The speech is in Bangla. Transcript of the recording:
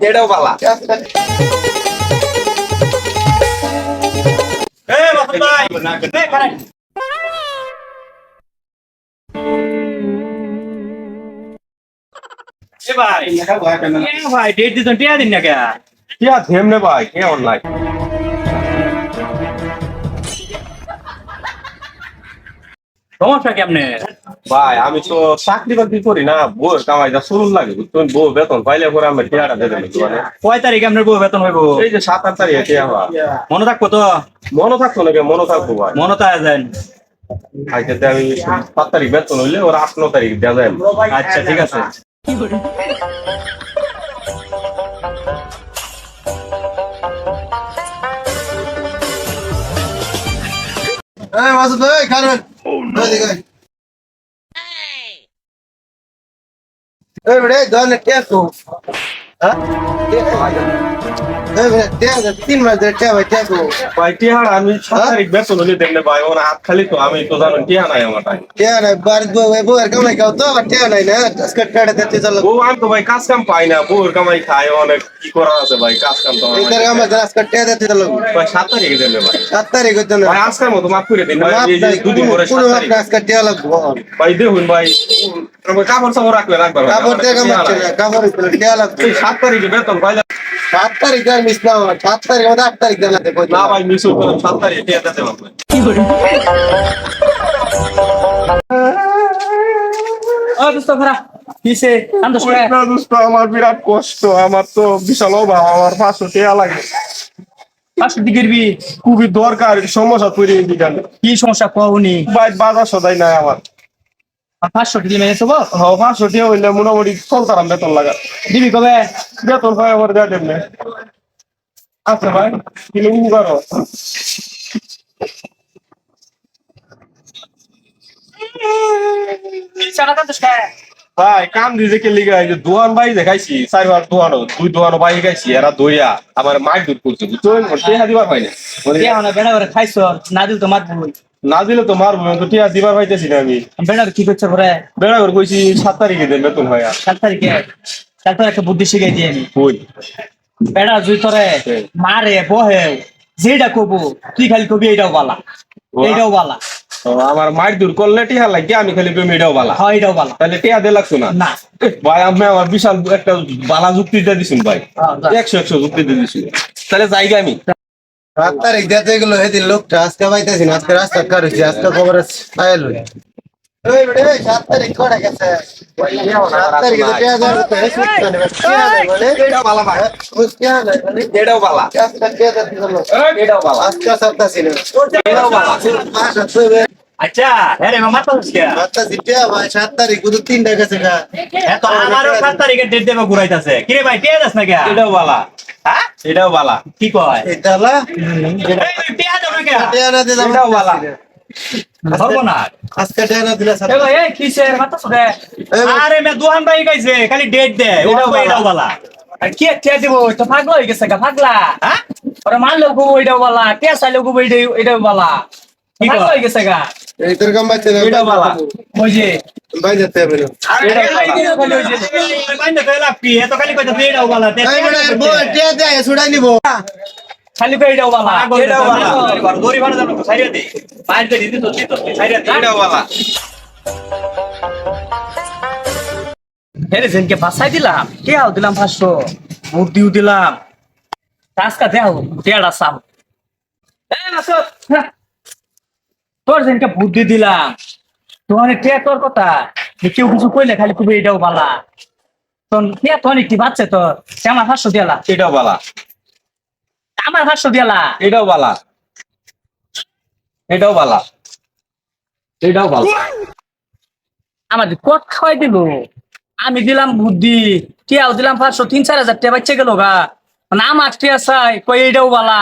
এটাও বালা ভাই। ভাই। ডেট দিছেন টিয়া দিন না কে? কি আর থেমনে ভাই কে অনলাইন সমস্যা কেমনে? ভাই আমি তো চাকরি বাকরি করি না বউয়ের কামাইটা শুরু লাগে তুমি বউ বেতন পাইলে পরে আমি টিয়াটা দেবে কয় তারিখে আপনার বউ বেতন হইব? এই যে সাত আট তারিখে টিয়া হওয়া। মনে থাকব তো? মনে থাকতো নাকি? মনে থাকব ভাই। মনে তো আছেন আজকে আমি সাত তারিখ বেতন হইলে ওরা আট ন তারিখ দেওয়া যায়। আচ্ছা ঠিক আছে। এই মাসুদ ভাই খাবেন এদিকে আয়। এই বেড়ে তিন মাস ধরে টেকো ভাই টেকো ভাই টিয়াটা আমি সাত তারিখ বেতন হইলে দেখলে ভাই ওরা হাত খালি তো আমি তো জানো টিয়া নাই আমার টাইম টেকো নাই বাড়ি বউ বউ এর কামাই খাও তো টেকো নাই না? আজকে টেড়ে দিতে চলো। বউ আমি তো ভাই কাজ কাম পাই না বউয়ের কামাই খাই অনেক কি করা আছে ভাই কাজ কাম তো আমার তার কামাই আজকে টেড়ে দিতে চলো। ভাই সাত তারিখে দেবে ভাই। সাত তারিখ হইতো না ভাই আজকের মতো মাফ করে দিন ভাই দুদিন পরে সাত তারিখ। আজকে টেকো লাগবো। ভাই দেখুন ভাই কাপড় সাপড় রাখবে রাখবে কাপড় দিয়ে কামাচ্ছে টিয়া না নাই। কাপড় টেকো লাগবে। সাত তারিখে বেতন পাইলে সাত তারিখ আর মিস না হয়। সাত তারিখ আমাদের আট তারিখ জানাতে না ভাই মিস করে সাত তারিখে দিতে পারবে। ও দোস্ত খারাপ কিসে না দোস্ত আমার বিরাট কষ্ট আমার তো বিশাল অভাব আমার পাঁচশো টিয়া লাগে। পাঁচশো দিকেরবি খুবই দরকার সমস্যা তৈরি কি সমস্যা কওনি? বাজার সদাই নাই আমার। পাঁচশো মেনে হ্যাঁ পাঁচশো টিয়া হইলে মোটামুটি চলতাম বেতন লাগা। দিবি কবে? বেতন হয় আমার যা আচ্ছা ভাই কিলো উগারো ভাই কাম দিছে কে লিগা এই যে দোয়ান ভাই দেখাইছি চারবার দোয়ানো দুই দোয়ানো ভাই দেখাইছি এরা দইয়া আমার মাইর দূর করছে টিয়া দিবার পাই না বেড়া করে খাইছ না দিল তো মারবো না দিলে তো মারবো তো টিয়া দিবার পাইতেছি না আমি। বেড়া কি করছে পরে বেড়া করে কইছি সাত তারিখে দেন বেতন হয় সাত তারিখে? তারপর একটা বুদ্ধি শিখাই দিয়ে আমি। কই? বেড়া জুই তরে মারে বহে যেটা কবু তুই খালি কবি এইটাও বালা। এইটাও বালা। আমার মাইর দূর করলে টিয়া লাগে আমি খালি প্রেম এটাও বালা। হয় এইটাও বালা। তাহলে টিয়া দিয়ে লাগতো না? না। ভাই আমি আমার বিশাল একটা বালা যুক্তি দিয়ে দিছুন ভাই। হ্যাঁ, একশো একশো যুক্তি দিয়ে দিছুন তাহলে যাইগে আমি। সাত তারিখ দিতে গেলো সেদিন লোকটা আজকে পাইতেছি না আজকে রাস্তা কার হয়েছে আজকে খবর পাইল সাত তারিখ করে গেছে? সাত তারিখে আজকে আচ্ছা, মামা তো কে ভাই, সাত তারিখ শুধু তিনটা গেছে গা। হ্যাঁ তো আমারও সাত তারিখে ডেট দেবে ঘুরাইতেছে। কিরে ভাই টিয়া দাস না কে এটাও বালা। হ্যাঁ? এটাও বালা। কি কয়? এটা হলো? এই টিয়া কে টেয়া না দিলে এটাও বালা। টেয়া খালি ডেট দে। ওটা এটাও বলা। কে কে দিব? তো পাগলা হয়ে গেছে গা পাগলা। হ্যাঁ? ওরা মানলো গো এটাও বলা। কে চাইলো গো এটাও এটাও বলা। পাগলা হয়ে গেছে গা। এই তোর কাম বাচ্চা না, এটাও বালা। ওই যে। বাইরে যেতে হবে না। খালি কই এটাও বলা? এটাও বলা। ভাড়া জানো তো সাইরা দে। বাইরে দে দিতে তো দিতে সাইরা দে। এটাও বালা। হেরে জেনকে বাসাই দিলাম কে আও দিলাম পাঁচশো? বুদ্ধিও দিলাম। টাস্কা দেও দেড়া সাম হ্যাঁ। তোর জেনকে বুদ্ধি দিলাম তোমার কে তোর কথা? কেউ কিছু কইলে খালি তুমি এটাও বালা। তোর কে তোর কি বাচ্চা তোর? সে আমার পাঁচশো দিয়ালা। এটাও বালা। আমার পাঁচশো দিয়ালা। এটাও বালা। এটাও বালা। এটাও বালা। আমার কট খাওয়াই দিল? আমি দিলাম বুদ্ধি টিয়াও দিলাম পাঁচশো তিন চার হাজার টাকা বাচ্চা গেল গা। আমার টিয়া চাই কই এইটাও বালা।